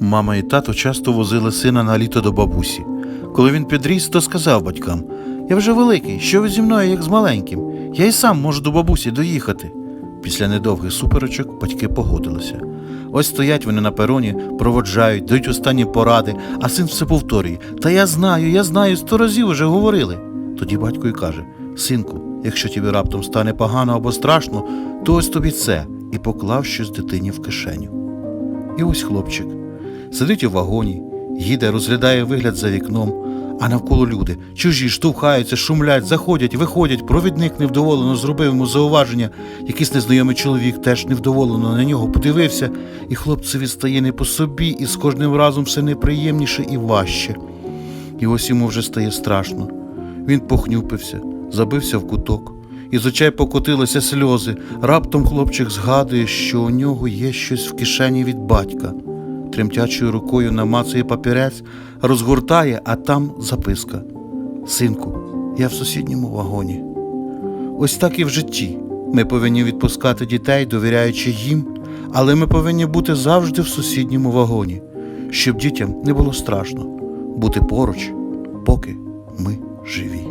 Мама і тато часто возили сина на літо до бабусі. Коли він підріс, то сказав батькам: Я вже великий, що ви зі мною, як з маленьким? Я і сам можу до бабусі доїхати. Після недовгих суперечок батьки погодилися. Ось стоять вони на пероні, проводжають, дають останні поради, а син все повторює: Та я знаю, я знаю, сто разів уже говорили. Тоді батько й каже: Синку, якщо тобі раптом стане погано або страшно, то ось тобі це, і поклав щось дитині в кишеню. І ось хлопчик сидить у вагоні, їде, розглядає вигляд за вікном, а навколо люди чужі штовхаються, шумлять, заходять, виходять. Провідник невдоволено зробив йому зауваження. Якийсь незнайомий чоловік теж невдоволено на нього подивився, і хлопцеві стає не по собі, і з кожним разом все неприємніше і важче. І ось йому вже стає страшно. Він похнюпився, забився в куток, і з очей покотилися сльози. Раптом хлопчик згадує, що у нього є щось в кишені від батька. Тремтячою рукою намацує папірець, розгортає, а там записка. Синку, я в сусідньому вагоні. Ось так і в житті. Ми повинні відпускати дітей, довіряючи їм, але ми повинні бути завжди в сусідньому вагоні, щоб дітям не було страшно бути поруч, поки ми живі.